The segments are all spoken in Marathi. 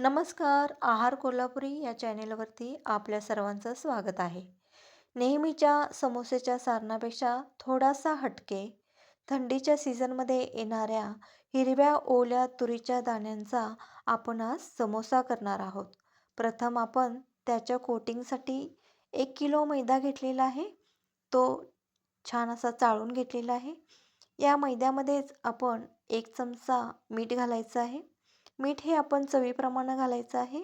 नमस्कार आहार कोल्हापुरी या चॅनेलवरती आपल्या सर्वांचं स्वागत आहे. नेहमीच्या समोसेच्या सारणापेक्षा थोडासा हटके थंडीच्या सीझनमध्ये येणाऱ्या हिरव्या ओल्या तुरीच्या दाण्यांचा आपण आज समोसा करणार आहोत. प्रथम आपण त्याच्या कोटिंगसाठी एक किलो मैदा घेतलेला आहे. तो छान असा चाळून घेतलेला आहे. या मैद्यामध्येच आपण एक चमचा मीठ घालायचं आहे. मीठ हे आपण चवीप्रमाणे घालायचं आहे.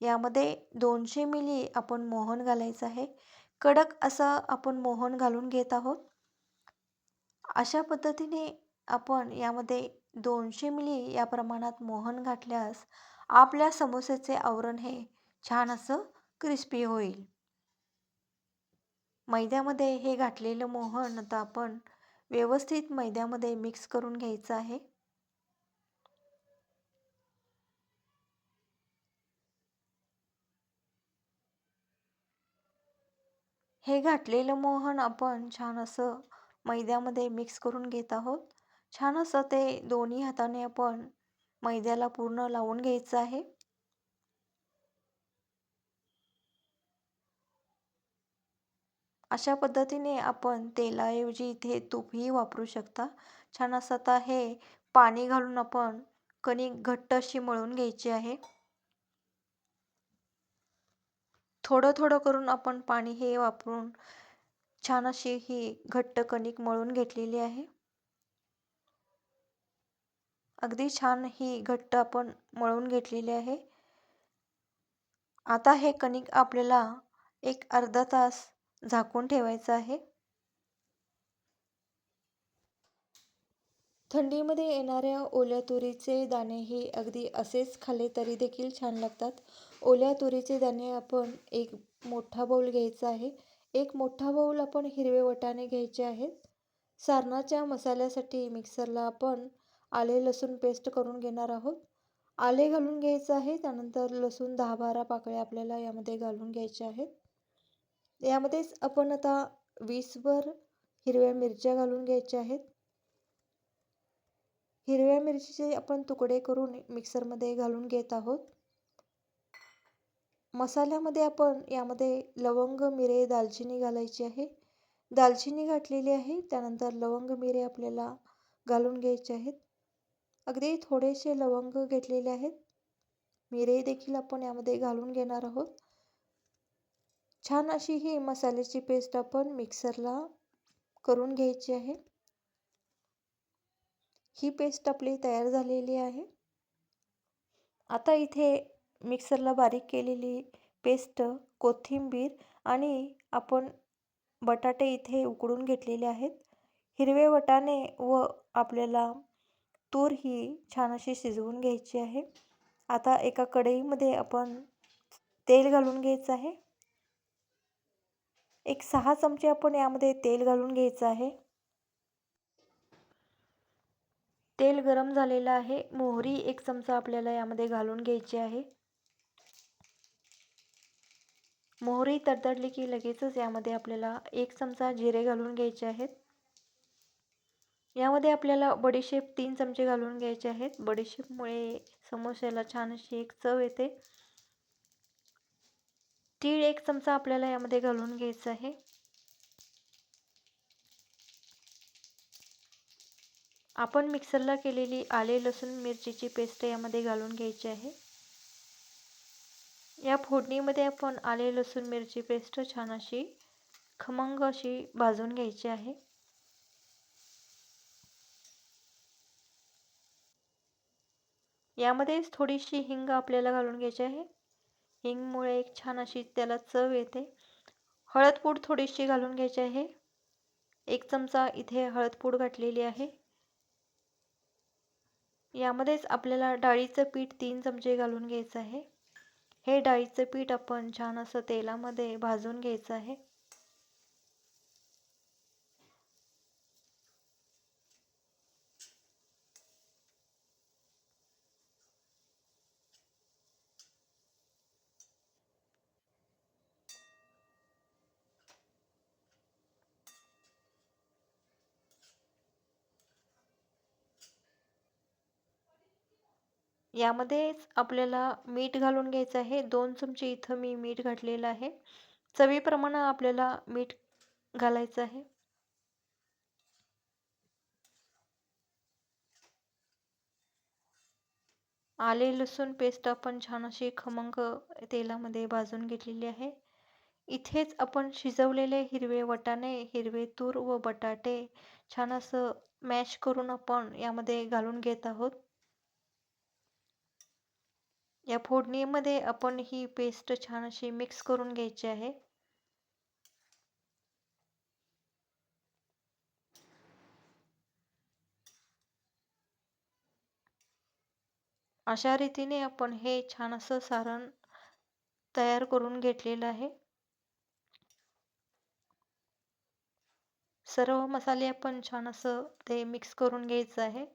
यामध्ये दोनशे मिली आपण मोहन घालायचं आहे. कडक असं आपण मोहन घालून घेत आहोत. अशा पद्धतीने आपण यामध्ये दोनशे मिली या प्रमाणात मोहन घातल्यास आपल्या समोसेचे आवरण हे छान असं क्रिस्पी होईल. मैद्यामध्ये हे घातलेलं मोहन आता आपण व्यवस्थित मैद्यामध्ये मिक्स करून घ्यायचं आहे. हे घातलेलं मोहन आपण छान असं मैद्यामध्ये मिक्स करून घेत आहोत. छान असं ते दोन्ही हाताने आपण मैद्याला पूर्ण लावून घ्यायचं आहे. अशा पद्धतीने आपण तेलाऐवजी इथे तूपही वापरू शकता. छान असं आता हे पाणी घालून आपण कणिक घट्ट अशी मळून घ्यायची आहे. थोडं थोडं करून आपण पाणी हे वापरून छान अशी ही घट्ट कणिक मळून घेतलेली आहे. अगदी छान ही घट्ट आपण मळून घेतलेली आहे. आता हे कणिक आपल्याला एक अर्धा तास झाकून ठेवायचं आहे. थंडीमध्ये येणाऱ्या ओल्या तुरीचे दाणे हे अगदी असेच खाल्ले तरी देखील छान लागतात. ओल्या तुरीचे दाणे आपण एक मोठा बाऊल घ्यायचा आहे. एक मोठा बाऊल आपण हिरवे वटाणे घ्यायचे आहेत. सारणाच्या मसाल्यासाठी मिक्सरला आपण आले लसूण पेस्ट करून घेणार आहोत. आले घालून घ्यायचं आहे त्यानंतर लसूण दहा बारा पाकळ्या आपल्याला यामध्ये घालून घ्यायच्या आहेत. यामध्येच आपण आता वीसभर हिरव्या मिरच्या घालून घ्यायच्या आहेत. हिरव्या मिरचीचे आपण तुकडे करून मिक्सरमध्ये घालून घेत आहोत. मसाल्यामध्ये आपण यामध्ये लवंग मिरे दालचिनी घालायची आहे. दालचिनी घातलेली आहे त्यानंतर लवंग मिरे आपल्याला घालून घ्यायचे आहेत. अगदी थोडेसे लवंग घेतलेले आहेत. मिरे देखील आपण यामध्ये घालून घेणार आहोत. छान अशी ही मसाल्याची पेस्ट आपण मिक्सरला करून घ्यायची आहे. ही पेस्ट आपली तयार झालेली आहे. आता इथे मिक्सरला बारीक केलेली पेस्ट कोथिंबीर आणि आपण बटाटे इथे उकडून घेतलेले आहेत. हिरवे वटाणे व आपल्याला तूर ही छान अशी शिजवून घ्यायची आहे. आता एका कढईमध्ये आपण तेल घालून घ्यायचं आहे. एक सहा चमचे आपण यामध्ये तेल घालून घ्यायचं आहे. तेल गरम झालेलं आहे. मोहरी एक चमचा आपल्याला यामध्ये घालून घ्यायची आहे. मोहरी तडतडली की लगेचच यामध्ये आपल्याला एक चमचा जिरे घालून घ्यायचे आहेत. यामध्ये आपल्याला बडीशेप तीन चमचे घालून घ्यायचे आहेत. बडीशेपमुळे समोस्याला छान अशी एक चव येते. तीळ एक चमचा आपल्याला यामध्ये घालून घ्यायचं आहे. आपण मिक्सरला केलेली आले लसूण मिरचीची पेस्ट यामध्ये घालून घ्यायची आहे. या फोडणीमध्ये आपण आले लसूण मिरची पेस्ट छान अशी खमंग अशी भाजून घ्यायची आहे. यामध्येच थोडीशी हिंग आपल्याला घालून घ्यायची आहे. हिंगमुळे एक छान अशी त्याला चव येते. हळदपूड थोडीशी घालून घ्यायची आहे. एक चमचा इथे हळदपूड घातलेली आहे. यामध्येच आपल्याला डाळीचं पीठ तीन चमचे घालून घ्यायचं आहे. हे डाळीचं पीठ आपण छान असं तेलामध्ये भाजून घ्यायचं आहे. यामध्येच आपल्याला मीठ घालून घ्यायचं आहे. दोन चमचे इथं मी मीठ घातलेलं आहे. चवीप्रमाणे आपल्याला मीठ घालायचं आहे. आले लसूण पेस्ट आपण छान अशी खमंग तेलामध्ये भाजून घेतलेली आहे. इथेच आपण शिजवलेले हिरवे वटाणे हिरवे तूर व बटाटे छान असं मॅश करून आपण यामध्ये घालून घेत आहोत. या फोडणीमध्ये आपण ही पेस्ट छान अशी मिक्स करून घ्यायची आहे. अशा रीतीने आपण हे छान असं सारण तयार करून घेतलेलं आहे. सर्व मसाले आपण छान असं ते मिक्स करून घ्यायचं आहे.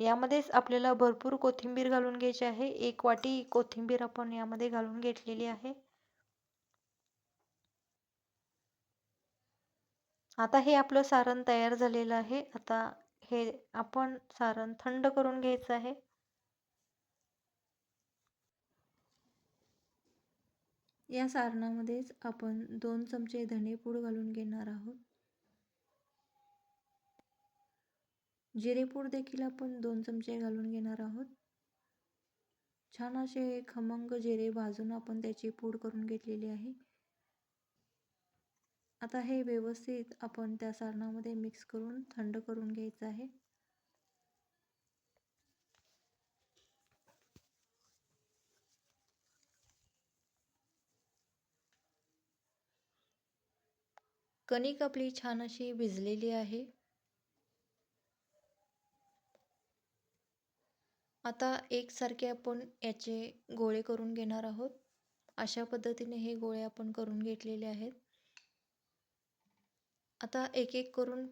यामध्येच आपल्याला भरपूर कोथिंबीर घालून घ्यायची आहे. एक वाटी कोथिंबीर आपण यामध्ये घालून घेतलेली आहे. आता हे आपलं सारण तयार झालेलं आहे. आता हे आपण सारण थंड करून घ्यायचं आहे. या सारणामध्येच आपण दोन चमचे धनेपूड घालून घेणार आहोत. जिरेपूड देखील आपण दोन चमचे घालून घेणार आहोत. छान असे खमंग जिरे भाजून आपण त्याची पूड करून घेतलेली आहे. आता हे व्यवस्थित आपण त्या सारणामध्ये मिक्स करून थंड करून घ्यायचं आहे. कणिक आपली छान अशी भिजलेली आहे. आता एकसारखे आपण याचे गोळे करून घेणार आहोत. अशा पद्धतीने हे गोळे आपण करून घेतलेले आहेत. आता एक एक करून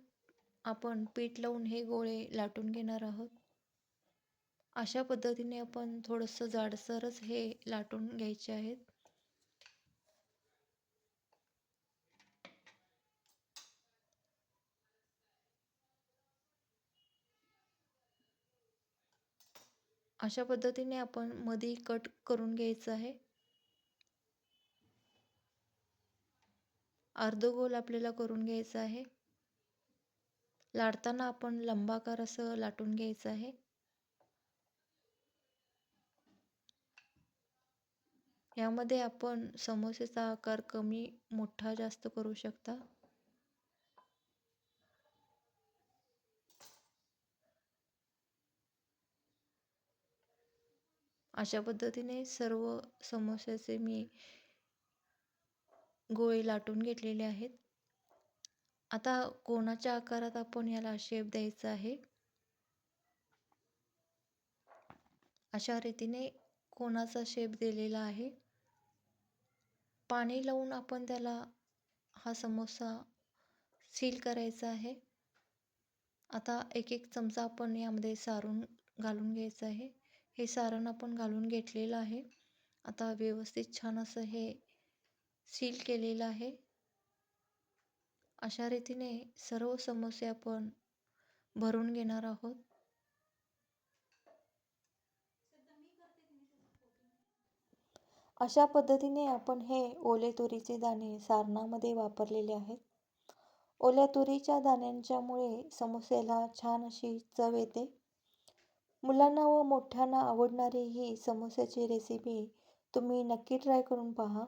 आपण पीठ लावून हे गोळे लाटून घेणार आहोत. अशा पद्धतीने आपण थोडंसं जाडसरच हे लाटून घ्यायचे आहेत. अशा पद्धतीने आपण मध्ये कट करून घ्यायचं आहे. अर्धगोल आपल्याला करून घ्यायचं आहे. लाटताना आपण लंबाकार असं लाटून घ्यायचं आहे. यामध्ये आपण समोसेचा आकार कमी मोठा जास्त करू शकता. अशा पद्धतीने सर्व समोस्याचे मी गोळे लाटून घेतलेले आहेत. आता कोणाच्या आकारात आपण याला शेप द्यायचा आहे? अशा रीतीने कोणाचा शेप दिलेला आहे? पाणी लावून आपण त्याला हा समोसा सील करायचा आहे. आता एक एक चमचा आपण यामध्ये सारून घालून घ्यायचा आहे. हे सारण आपण घालून घेतलेलं आहे. आता व्यवस्थित छान असं हे सील केलेलं आहे. अशा रीतीने सर्व समोसे आपण भरून घेणार आहोत. अशा पद्धतीने आपण हे ओले तुरीचे दाणे सारणामध्ये वापरलेले आहेत. ओल्या तुरीच्या दाण्यांच्यामुळे समोस्याला छान अशी चव येते. मुलांना व मोठ्यांना आवडणारी ही समोस्याची रेसिपी तुम्ही नक्की ट्राय करून पहा.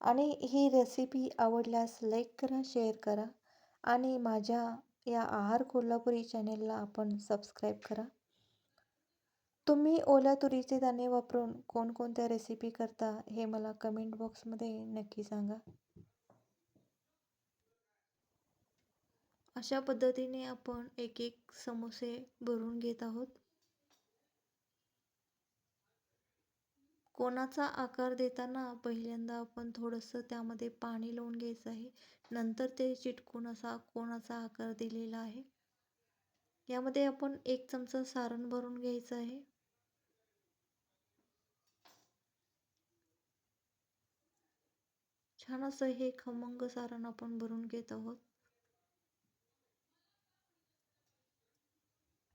आणि ही रेसिपी आवडल्यास लाईक करा शेअर करा आणि माझ्या या आहार कोल्हापुरी चॅनेलला आपण सबस्क्राईब करा. तुम्ही ओल्या तुरीचे दाणे वापरून कोणकोणत्या रेसिपी करता हे मला कमेंट बॉक्समध्ये नक्की सांगा. अशा पद्धतीने आपण एक एक समोसे भरून घेत आहोत. कोणाचा आकार देताना पहिल्यांदा आपण थोडंसं त्यामध्ये पाणी लावून घ्यायचं आहे. नंतर ते चिटकून असा कोणाचा आकार दिलेला आहे. यामध्ये आपण एक चमचा सारण भरून घ्यायचं आहे. छान असं हे खमंग सारण आपण भरून घेत आहोत.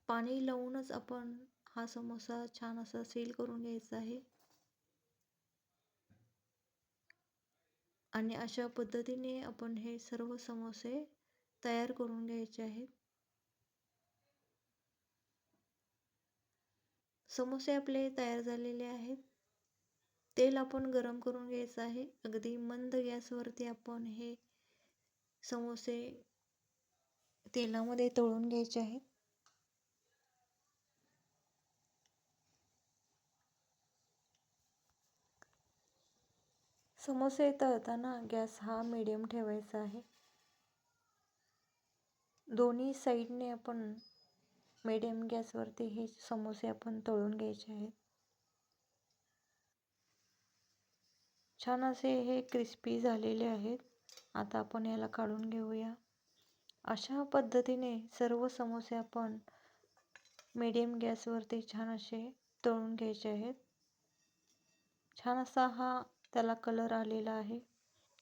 पाणी लावूनच आपण हा समोसा छान असा सील करून घ्यायचा आहे. आणि अशा पद्धतीने आपण हे सर्व समोसे तयार करून घ्यायचे आहेत. समोसे आपले तयार झालेले आहेत. तेल आपण गरम करून घ्यायचं आहे. अगदी मंद गॅसवरती आपण हे समोसे तेलामध्ये तळून घ्यायचे आहेत. समोसे तळताना गॅस हा मिडियम ठेवायचा आहे. दोन्ही साईडने आपण मिडियम गॅसवरती हे समोसे आपण तळून घ्यायचे आहेत. छान असे हे क्रिस्पी झालेले आहेत. आता आपण याला काढून घेऊया. अशा पद्धतीने सर्व समोसे आपण मीडियम गॅसवरती छान असे तळून घ्यायचे आहेत. छान असा हा त्याला कलर आलेला आहे.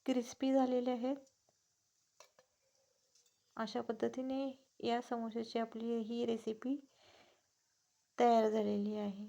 क्रिस्पी झालेले आहेत. अशा पद्धतीने या समोश्याची आपली ही रेसिपी तयार झालेली आहे.